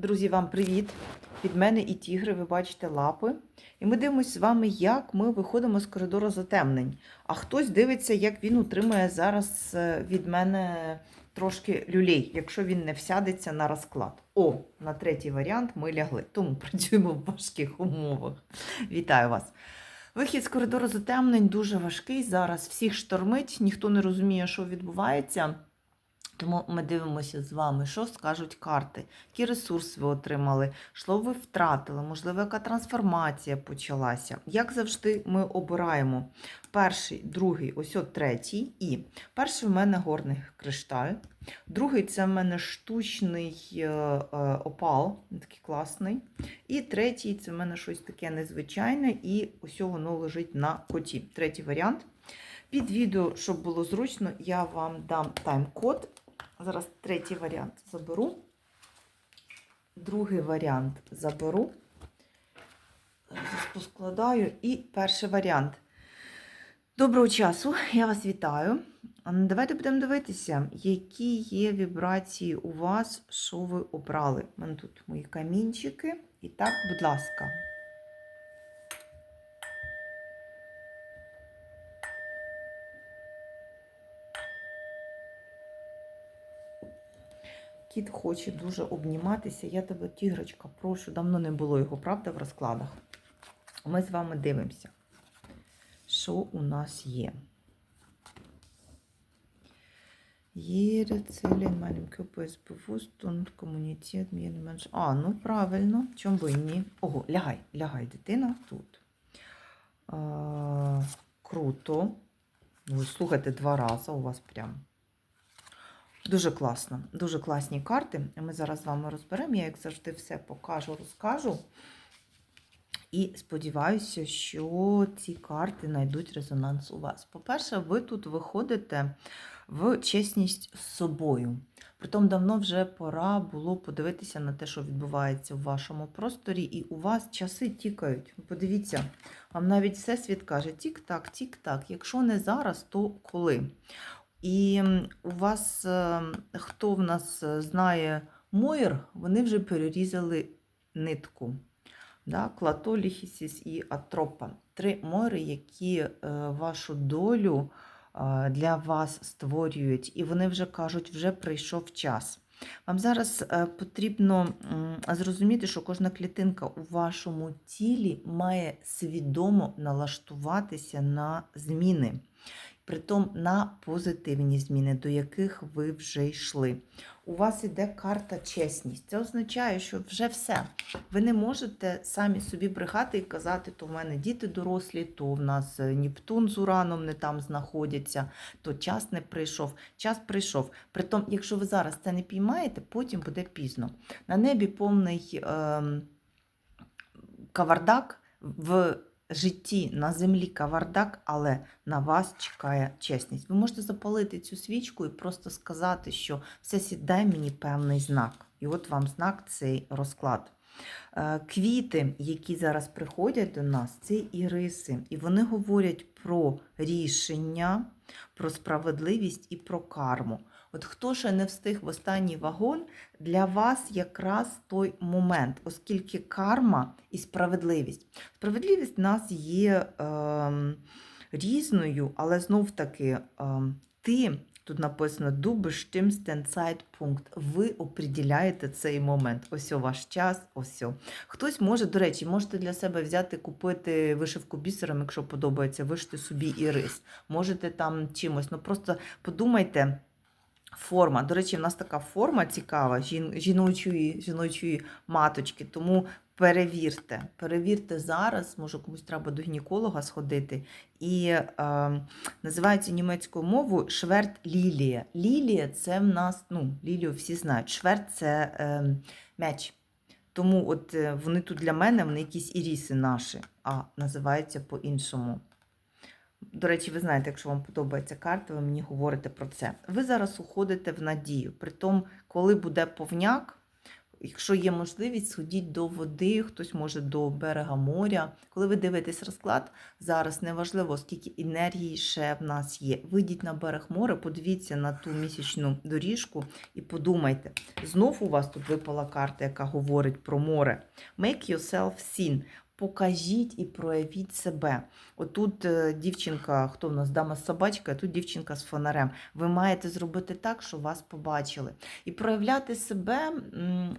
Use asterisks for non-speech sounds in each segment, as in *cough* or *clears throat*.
Друзі, вам привіт! Від мене і тігри, ви бачите лапи. І ми дивимося з вами, як ми виходимо з коридору затемнень. А хтось дивиться, як він утримує зараз е, від мене трошки люлей, якщо він не всядеться на розклад. О, на третій варіант ми лягли. Тому *laughs* працюємо в важких умовах. Вітаю вас! Вихід з коридору затемнень дуже важкий. Зараз всіх штормить, ніхто не розуміє, що відбувається. Тому ми дивимося з вами, що скажуть карти, які ресурси ви отримали, що ви втратили, можливо, яка трансформація почалася. Як завжди, ми обираємо перший, другий, ось от третій. І перший в мене горний кришталь, другий це в мене штучний е, е, опал, такий класний. І третій це в мене щось таке незвичайне, і ось воно лежить на коті. Третій варіант. Під відео, щоб було зручно, я вам дам тайм-код. Зараз третій варіант заберу. Другий варіант заберу. Зараз поскладаю. І перший варіант. Доброго часу, я вас вітаю. Ну, Давайте будемо дивитися, які є вібрації у вас, що ви обрали. У мене тут мої камінчики. І так, будь ласка. Кіт хоче дуже обніматися. Я тебе, тігрочка, прошу, давно не було його, правда, в розкладах. Ми з вами дивимося, що у нас є. In meinem Körper ist bewusst und не менш. А, ну правильно, чому би ні? Ого, лягай, лягай, дитина тут. А, круто. Ви слухайте два рази у вас прям. Дуже класно, дуже класні карти. Ми зараз з вами розберемо. Я, як завжди, все покажу, розкажу. І сподіваюся, що ці карти знайдуть резонанс у вас. По-перше, ви тут виходите в чесність з собою. Притом давно вже пора було подивитися на те, що відбувається в вашому просторі, і у вас часи тікають. Подивіться, вам навіть всесвіт каже: тік-так, тік-так. Якщо не зараз, то коли? І у вас, е, хто в нас е, знає Мойр, вони вже перерізали нитку. Да? Клато, ліхісіс і атропа. Три мойри, які е, вашу долю е, для вас створюють. І вони вже кажуть, вже прийшов час. Вам зараз потрібно зрозуміти, що кожна клітинка у вашому тілі має свідомо налаштуватися на зміни притом на позитивні зміни, до яких ви вже йшли. У вас іде карта чесність. Це означає, що вже все. Ви не можете самі собі брехати і казати, то в мене діти дорослі, то в нас Нептун з Ураном не там знаходяться, то час не прийшов. Час прийшов. Притом, якщо ви зараз це не піймаєте, потім буде пізно. На небі повний е, кавардак в житті на землі кавардак, але на вас чекає чесність. Ви можете запалити цю свічку і просто сказати, що все сідай мені певний знак. І от вам знак цей розклад. Е, Квіти, які зараз приходять до нас, це іриси. І вони говорять про рішення, про справедливість і про карму. От хто ще не встиг в останній вагон, для вас якраз той момент, оскільки карма і справедливість. Справедливість в нас є е, різною, але знов таки е, ти. Тут написано «Du bestimmst den Zeitpunkt». Ви определяєте цей момент. Ось ваш час, ось. Хтось може, до речі, можете для себе взяти, купити вишивку бісером, якщо подобається, вишити собі і рис. Можете там чимось. Ну просто подумайте. Форма. До речі, в нас така форма цікава жіночої, жіночої маточки, тому перевірте. Перевірте зараз, може комусь треба до гінеколога сходити. І е, називається німецькою мовою шверт лілія. Лілія це в нас, ну, лілію всі знають. Шверт це е, меч. Тому от е, вони тут для мене, вони якісь іріси наші, а називаються по-іншому. До речі, ви знаєте, якщо вам подобається карта, ви мені говорите про це. Ви зараз уходите в надію. Притом, коли буде повняк, якщо є можливість, сходіть до води, хтось може до берега моря. Коли ви дивитесь розклад, зараз неважливо, скільки енергії ще в нас є. Вийдіть на берег моря, подивіться на ту місячну доріжку і подумайте. Знов у вас тут випала карта, яка говорить про море. Make yourself seen. Покажіть і проявіть себе. Отут е, дівчинка, хто в нас дама з собачкою, а тут дівчинка з фонарем. Ви маєте зробити так, щоб вас побачили. І проявляти себе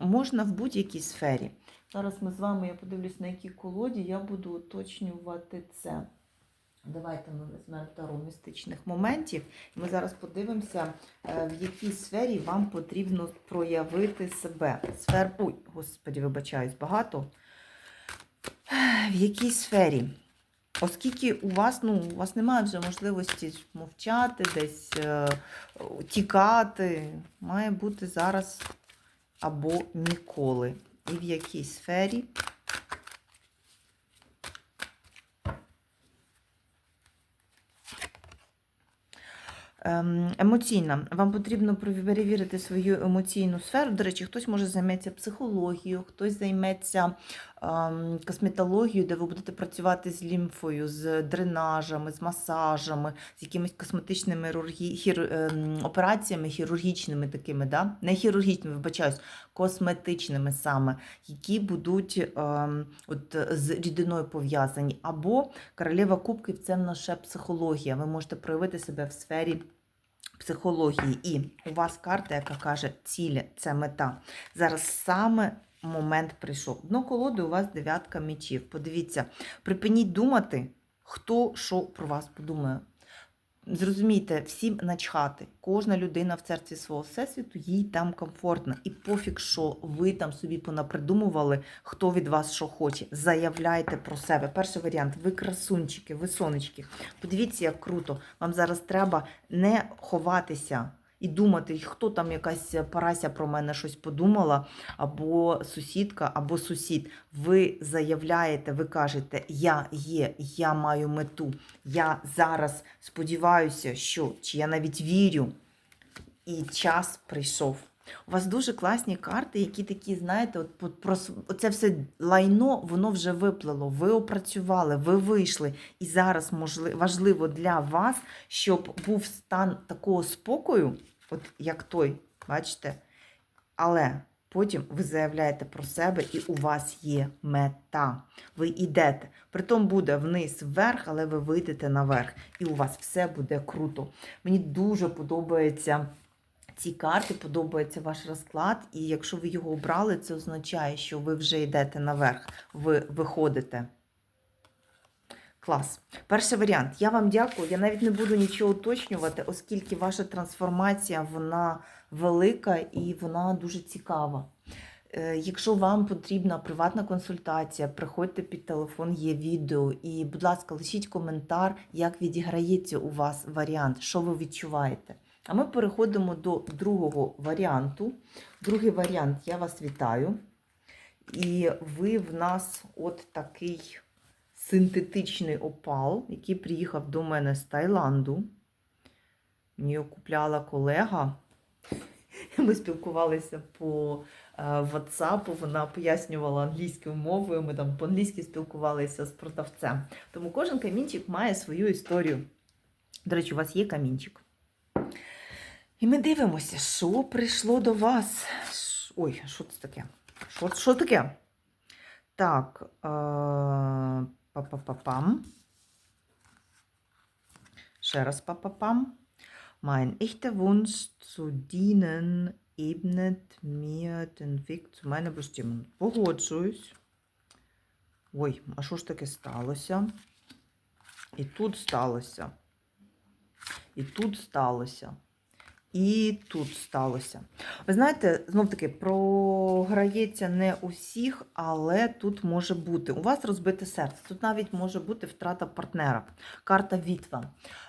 можна в будь-якій сфері. Зараз ми з вами, я подивлюсь, на якій колоді я буду уточнювати це. Давайте ми візьмемо тару містичних моментів. Ми зараз подивимося, е, в якій сфері вам потрібно проявити себе. Сфер... Ой, господі, вибачаюсь, багато. В якій сфері? Оскільки у вас, ну, у вас немає вже можливості мовчати, десь е, тікати, має бути зараз або ніколи. І в якій сфері Ем, Емоційна. Вам потрібно перевірити свою емоційну сферу. До речі, хтось може займеться психологією, хтось займеться косметологією, де ви будете працювати з лімфою, з дренажами, з масажами, з якимись косметичними хірургі... хір... ем, операціями хірургічними такими, да? не хірургічними, вибачаюсь, косметичними саме, які будуть ем, от, з рідиною пов'язані. Або королева кубків це наша психологія. Ви можете проявити себе в сфері психології. І у вас карта, яка каже, цілі це мета. Зараз саме момент прийшов. Дно колоди у вас дев'ятка мечів. Подивіться, припиніть думати, хто що про вас подумає. Зрозумійте, всім начхати. Кожна людина в церкві свого всесвіту, їй там комфортно. І пофіг, що ви там собі понапридумували, хто від вас що хоче. Заявляйте про себе. Перший варіант: ви красунчики, ви сонечки. Подивіться, як круто. Вам зараз треба не ховатися і думати, хто там якась парася про мене щось подумала, або сусідка, або сусід. Ви заявляєте, ви кажете, я є, я маю мету. Я зараз сподіваюся, що чи я навіть вірю, і час прийшов. У вас дуже класні карти, які такі, знаєте, от про оце все лайно, воно вже виплило. Ви опрацювали, ви вийшли. І зараз можли, важливо для вас, щоб був стан такого спокою, от як той, бачите? Але потім ви заявляєте про себе, і у вас є мета. Ви йдете. Притом буде вниз вверх, але ви вийдете наверх. І у вас все буде круто. Мені дуже подобається. Ці карти подобається ваш розклад, і якщо ви його обрали, це означає, що ви вже йдете наверх, ви виходите. Клас. Перший варіант. Я вам дякую. Я навіть не буду нічого уточнювати, оскільки ваша трансформація вона велика і вона дуже цікава. Е, Якщо вам потрібна приватна консультація, приходьте під телефон, є відео. І, будь ласка, лишіть коментар, як відіграється у вас варіант, що ви відчуваєте. А ми переходимо до другого варіанту. Другий варіант я вас вітаю. І ви в нас от такий синтетичний опал, який приїхав до мене з Таїланду. Мені його купляла колега. *laughs* Ми спілкувалися по е, WhatsApp, вона пояснювала англійською мовою, ми там по-англійськи спілкувалися з продавцем. Тому кожен камінчик має свою історію. До речі, у вас є камінчик. І ми дивимося, що прийшло до вас. Ой, що це таке? Що, що таке? Так, е, па-па-па-пам. Ще раз па-па-пам. Mein echter Wunsch zu dienen ebnet mir den Weg zu meiner Bestimmung. Погоджуюсь. Ой, а що ж таке сталося? І тут сталося. І тут сталося. І тут сталося. Ви знаєте, знов таки, програється не у всіх, але тут може бути. У вас розбите серце. Тут навіть може бути втрата партнера. Карта Вітва.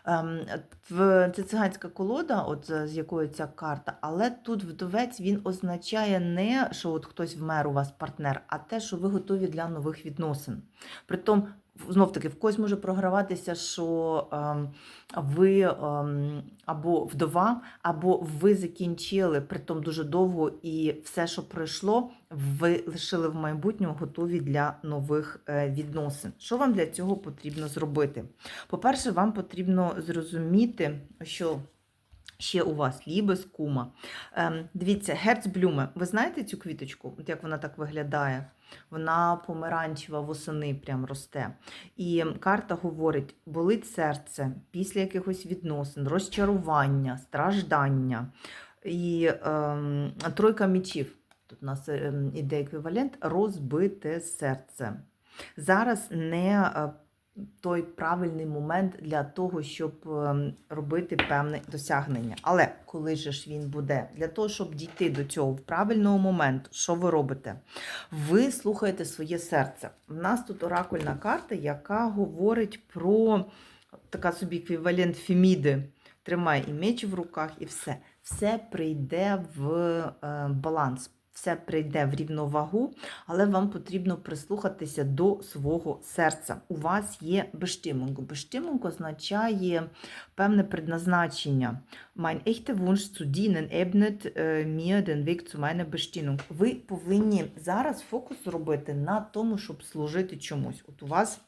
Ем, Це циганська колода, от з з якої ця карта, але тут вдовець він означає не, що от хтось вмер у вас партнер, а те, що ви готові для нових відносин. Притом знов таки в когось може програватися, що ем, ви ем, або вдова, або ви закінчили притом дуже довго, і все, що пройшло, ви лишили в майбутньому готові для нових е, відносин. Що вам для цього потрібно зробити? По-перше, вам потрібно зрозуміти, що ще у вас лібес кума. Ем, дивіться, герцблюме. Ви знаєте цю квіточку? От як вона так виглядає? Вона помаранчева восени прям росте. І карта говорить: болить серце після якихось відносин, розчарування, страждання. І ем, тройка мічів. Тут у нас ем, іде еквівалент розбите серце. Зараз не е, той правильний момент для того, щоб ем, робити певне досягнення. Але коли же ж він буде? Для того, щоб дійти до цього в правильного моменту, що ви робите? Ви слухаєте своє серце. У нас тут оракульна карта, яка говорить про така собі еквівалент Феміди. Тримай і меч в руках, і все. Все прийде в е, баланс, все прийде в рівновагу, але вам потрібно прислухатися до свого серця. У вас є бештимунг. Бештимунг означає певне предназначення. Mein echter Wunsch zu dienen ebnet mir den Weg zu meiner Bestimmung. Ви повинні зараз фокус зробити на тому, щоб служити чомусь. От у вас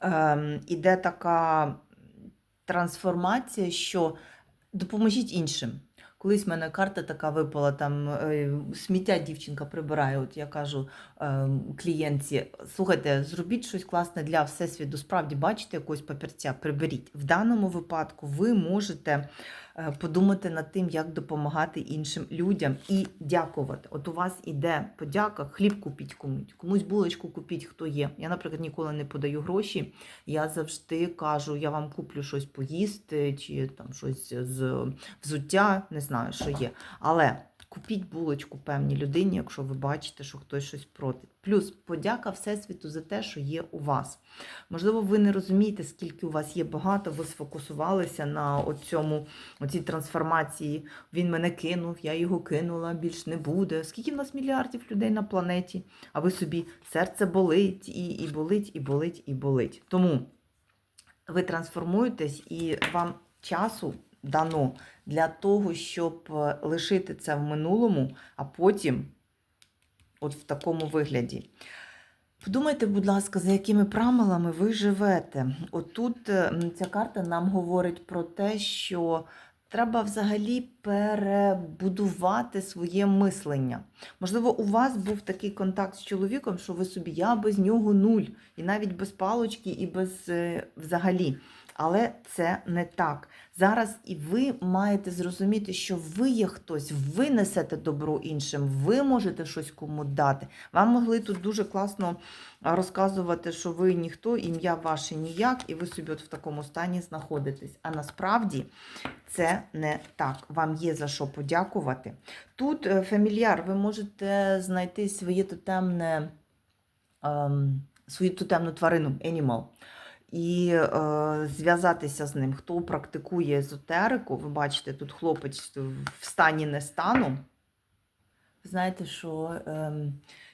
ем, іде така трансформація, що допоможіть іншим. Колись в мене карта така випала, там е, сміття дівчинка прибирає. От я кажу е, клієнтці, слухайте, зробіть щось класне для всесвіту. Справді бачите якогось папірця, приберіть. В даному випадку ви можете подумати над тим, як допомагати іншим людям і дякувати. От у вас іде подяка, хліб купіть комусь, комусь булочку купіть, хто є. Я, наприклад, ніколи не подаю гроші. Я завжди кажу, я вам куплю щось поїсти, чи там щось з взуття, не знаю, що є. Але купіть булочку певній людині, якщо ви бачите, що хтось щось проти. Плюс подяка Всесвіту за те, що є у вас. Можливо, ви не розумієте, скільки у вас є багато, ви сфокусувалися на оцьому, оцій трансформації. Він мене кинув, я його кинула, більш не буде. Скільки в нас мільярдів людей на планеті? А ви собі серце болить, і, і болить, і болить, і болить. Тому ви трансформуєтесь і вам часу дано для того, щоб е, лишити це в минулому, а потім, от в такому вигляді. Подумайте, будь ласка, за якими правилами ви живете. Отут е, ця карта нам говорить про те, що треба взагалі перебудувати своє мислення. Можливо, у вас був такий контакт з чоловіком, що ви собі я без нього нуль, і навіть без палочки, і без е, взагалі. Але це не так. Зараз і ви маєте зрозуміти, що ви є хтось, ви несете добро іншим, ви можете щось кому дати. Вам могли тут дуже класно розказувати, що ви ніхто, ім'я ваше ніяк, і ви собі от в такому стані знаходитесь. А насправді це не так. Вам є за що подякувати. Тут е, фамільяр, ви можете знайти своє тотемне, ем, свою тотемну тварину, animal і е, зв'язатися з ним. Хто практикує езотерику, ви бачите, тут хлопець в стані не стану. Знаєте, що е,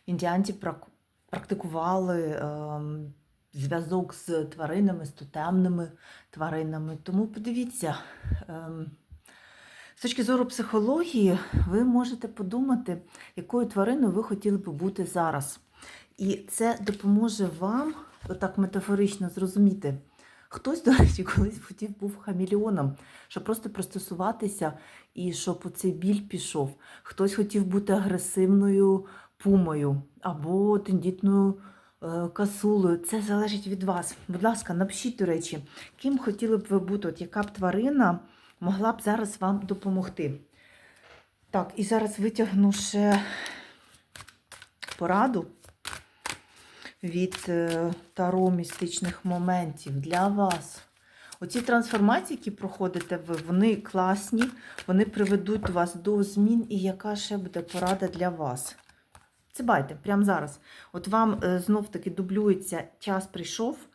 індіанці прак- практикували е, зв'язок з тваринами, з тотемними тваринами. Тому подивіться. Е, з точки зору психології, ви можете подумати, якою твариною ви хотіли би бути зараз. І це допоможе вам так метафорично зрозуміти. Хтось, до речі, *laughs* колись хотів був хамільйоном, щоб просто пристосуватися і щоб цей біль пішов. Хтось хотів бути агресивною пумою або тендітною е, касулею. Це залежить від вас. Будь ласка, напишіть, до речі, ким хотіли б ви бути, от яка б тварина могла б зараз вам допомогти. Так, і зараз витягну ще пораду від е, таро містичних моментів для вас. Оці трансформації, які проходите ви, вони класні, вони приведуть вас до змін, і яка ще буде порада для вас. Це байте, прямо зараз. От вам е, знов-таки дублюється час прийшов.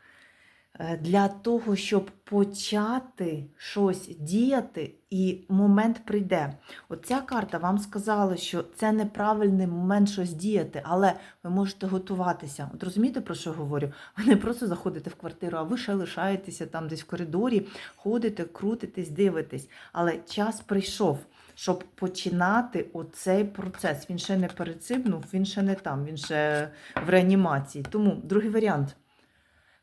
Е, для того, щоб почати щось діяти, і момент прийде. Оця карта вам сказала, що це неправильний момент щось діяти, але ви можете готуватися. От розумієте, про що говорю? Ви не просто заходите в квартиру, а ви ще лишаєтеся там десь в коридорі, ходите, крутитесь, дивитесь. Але час прийшов. Щоб починати оцей процес. Він ще не перецибнув, він ще не там, він ще в реанімації. Тому другий варіант.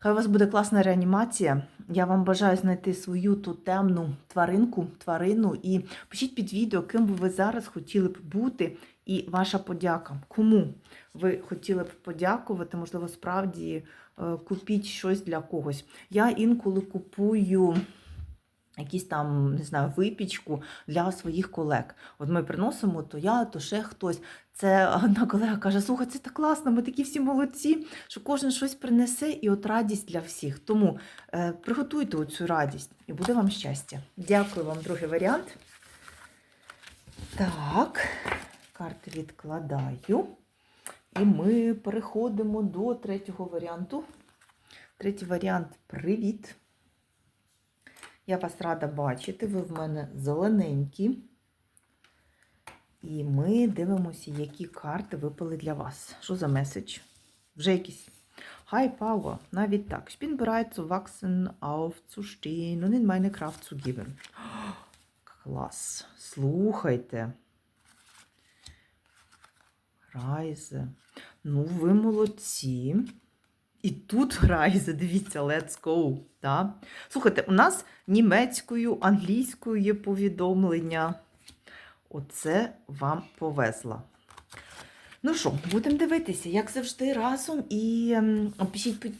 Хай у вас буде класна реанімація. Я вам бажаю знайти свою ту темну тваринку, тварину і пишіть під відео, ким би ви зараз хотіли б бути, і ваша подяка. Кому ви хотіли б подякувати? Можливо, справді е, купіть щось для когось. Я інколи купую. Якісь там, не знаю, випічку для своїх колег. От ми приносимо, то я, то ще хтось. Це одна колега каже: слухай, це так класно, ми такі всі молодці, що кожен щось принесе, і от радість для всіх. Тому е, приготуйте цю радість і буде вам щастя. Дякую вам, другий варіант. Так, карти відкладаю. І ми переходимо до третього варіанту. Третій варіант привіт. Я вас рада бачити, ви в мене зелененькі. І ми дивимося, які карти випали для вас. Що за меседж? Вже якісь. High Power, навіть так. Ich bin bereit zu wachsen, und in meine Kraft zu geben. Клас. Слухайте. Райзе. Ну, ви молодці. І тут Райзе, дивіться, let's go. Да? Слухайте, у нас німецькою, англійською є повідомлення. Оце вам повезло. Ну що, будемо дивитися, як завжди, разом. І ем, пишіть під,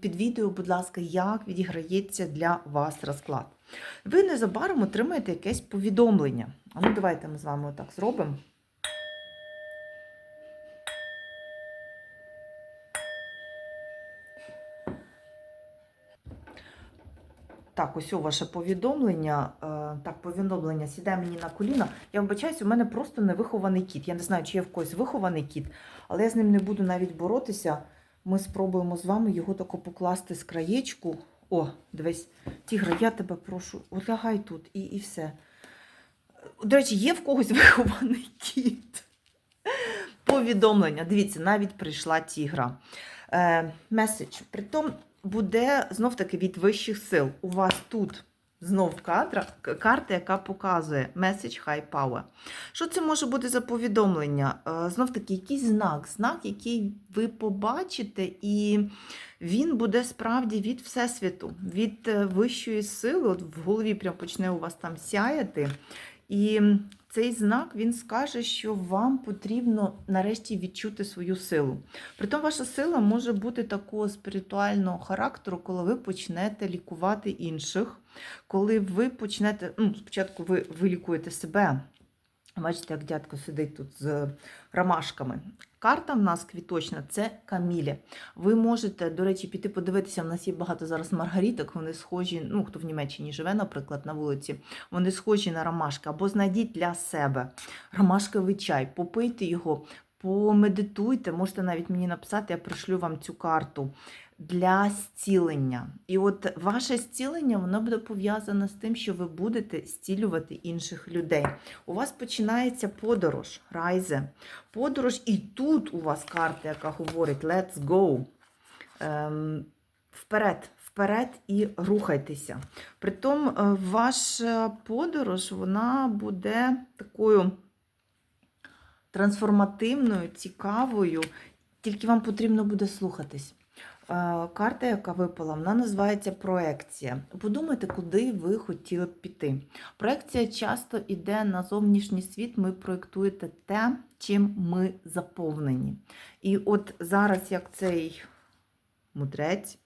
під відео, будь ласка, як відіграється для вас розклад. Ви незабаром отримаєте якесь повідомлення. А ну, давайте ми з вами отак зробимо. Так, ось у ваше повідомлення. Е, Так, повідомлення сідає мені на коліна. Я вибачаюсь, у мене просто невихований кіт. Я не знаю, чи є в когось вихований кіт, але я з ним не буду навіть боротися. Ми спробуємо з вами його тако покласти з краєчку. О, дивись, тігра, я тебе прошу, от тут і, і все. До речі, є в когось *laughs* вихований кіт. Повідомлення. Дивіться, навіть прийшла тігра. Е, Меседж. Притом буде знов таки від вищих сил. У вас тут знов кадра, карта, яка показує Message High Power. Що це може бути за повідомлення? Е, Знов таки, якийсь знак, знак, який ви побачите, і він буде справді від Всесвіту, від е, вищої сили. От в голові прям почне у вас там сяяти. І цей знак він скаже, що вам потрібно нарешті відчути свою силу. Притом ваша сила може бути такого спіритуального характеру, коли ви почнете лікувати інших, коли ви почнете, ну, спочатку ви, ви лікуєте себе. Бачите, як дядько сидить тут з ромашками. Карта в нас квіточна це камілі. Ви можете, до речі, піти подивитися. В нас є багато зараз маргаріток, вони схожі, ну хто в Німеччині живе, наприклад, на вулиці, вони схожі на ромашки. Або знайдіть для себе ромашковий чай, попийте його, помедитуйте, можете навіть мені написати, я пришлю вам цю карту для зцілення. І от ваше зцілення воно буде пов'язане з тим, що ви будете зцілювати інших людей. У вас починається подорож, райзе. Подорож, і тут у вас карта, яка говорить Let's go. Ем, вперед, вперед і рухайтеся. Притом, е, ваша подорож вона буде такою трансформативною, цікавою, тільки вам потрібно буде слухатись. Е, Карта, яка випала, вона називається проекція. Подумайте, куди ви хотіли б піти. Проекція часто йде на зовнішній світ, ми проєктуєте те, чим ми заповнені. І от зараз, як цей мудрець,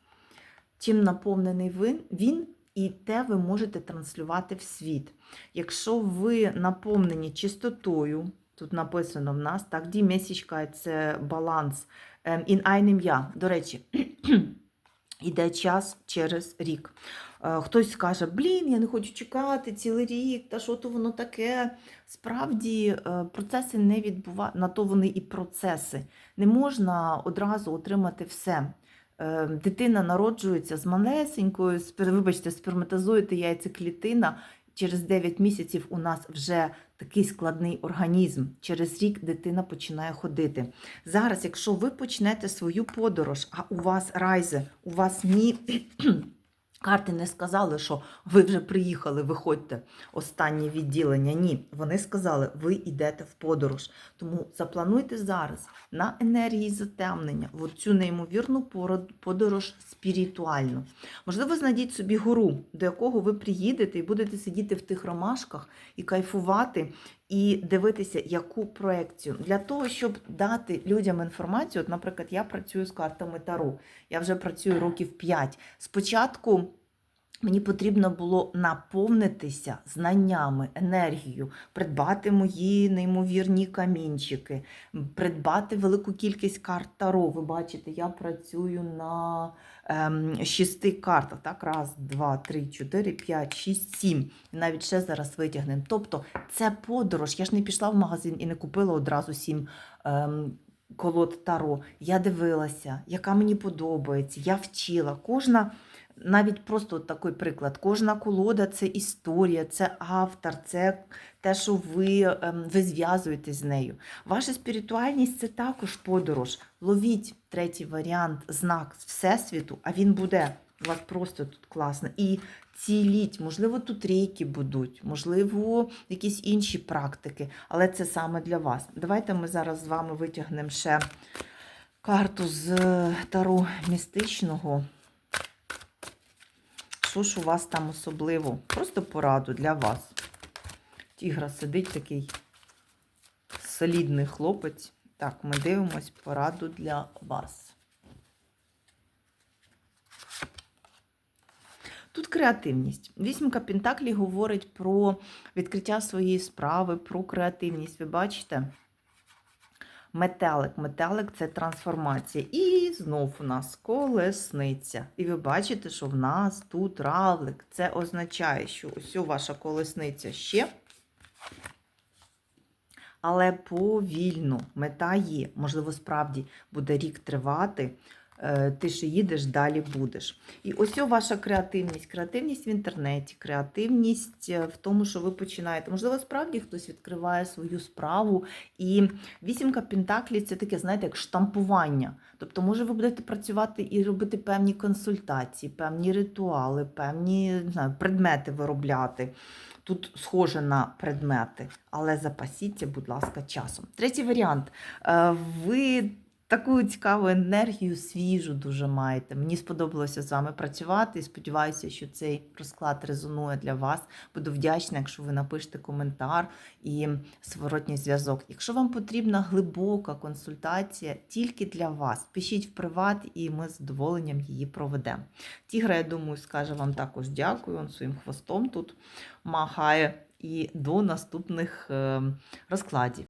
чим наповнений він, і те ви можете транслювати в світ. Якщо ви наповнені чистотою, тут написано в нас, так, Mäßigkeit – це баланс in einem Jahr. До речі, *clears throat* іде час через рік. Е, Хтось скаже, блін, я не хочу чекати цілий рік, та що то воно таке. Справді е, процеси не відбуваються, на то вони і процеси. Не можна одразу отримати все. е, дитина народжується з малесенькою, вибачте, сперматозоїд і яйцеклітина. Через 9 місяців у нас вже такий складний організм. Через рік дитина починає ходити. Зараз, якщо ви почнете свою подорож, а у вас райзе, у вас ні. Карти не сказали, що ви вже приїхали, виходьте останнє відділення. Ні, вони сказали, ви йдете в подорож. Тому заплануйте зараз на енергії затемнення в цю неймовірну подорож спіритуальну. Можливо, знайдіть собі гуру, до якого ви приїдете і будете сидіти в тих ромашках і кайфувати, і дивитися, яку проекцію. Для того, щоб дати людям інформацію, от, наприклад, я працюю з картами Таро, я вже працюю років 5. Спочатку. Мені потрібно було наповнитися знаннями, енергією, придбати мої неймовірні камінчики, придбати велику кількість карт Таро. Ви бачите, я працюю на ем, шести картах. Так, раз, два, три, чотири, п'ять, шість, сім. І навіть ще зараз витягнемо. Тобто, це подорож. Я ж не пішла в магазин і не купила одразу сім. Ем, Колод Таро, я дивилася, яка мені подобається, я вчила. Кожна навіть просто от такий приклад. Кожна колода це історія, це автор, це те, що ви, ем, ви зв'язуєтесь з нею. Ваша спіритуальність це також подорож. Ловіть третій варіант, знак Всесвіту, а він буде. У вас просто тут класно. І ціліть, можливо, тут рейки будуть, можливо, якісь інші практики, але це саме для вас. Давайте ми зараз з вами витягнемо ще карту з е, Таро містичного. Що ж у вас там особливо? Просто пораду для вас. Тігра сидить такий солідний хлопець. Так, ми дивимось пораду для вас. Тут креативність. Вісімка Пентаклі говорить про відкриття своєї справи, про креативність. Ви бачите? Метелик. Метелик це трансформація. І знов у нас колесниця. І ви бачите, що в нас тут равлик. Це означає, що ось ваша колесниця ще. Але повільно. Мета є. Можливо, справді буде рік тривати. Е, Ти що їдеш, далі будеш. І ось ваша креативність. Креативність в інтернеті, креативність е, в тому, що ви починаєте. Можливо, справді хтось відкриває свою справу. І вісімка Пентаклі це таке, знаєте, як штампування. Тобто, може, ви будете працювати і робити певні консультації, певні ритуали, певні не знаю, предмети виробляти. Тут схоже на предмети, але запасіться, будь ласка, часом. Третій варіант. Е, Ви таку цікаву енергію, свіжу дуже маєте. Мені сподобалося з вами працювати і сподіваюся, що цей розклад резонує для вас. Буду вдячна, якщо ви напишете коментар і зворотній зв'язок. Якщо вам потрібна глибока консультація тільки для вас, пишіть в приват, і ми з задоволенням її проведемо. Тігра, я думаю, скаже вам також дякую. Він своїм хвостом тут махає. І до наступних е, розкладів.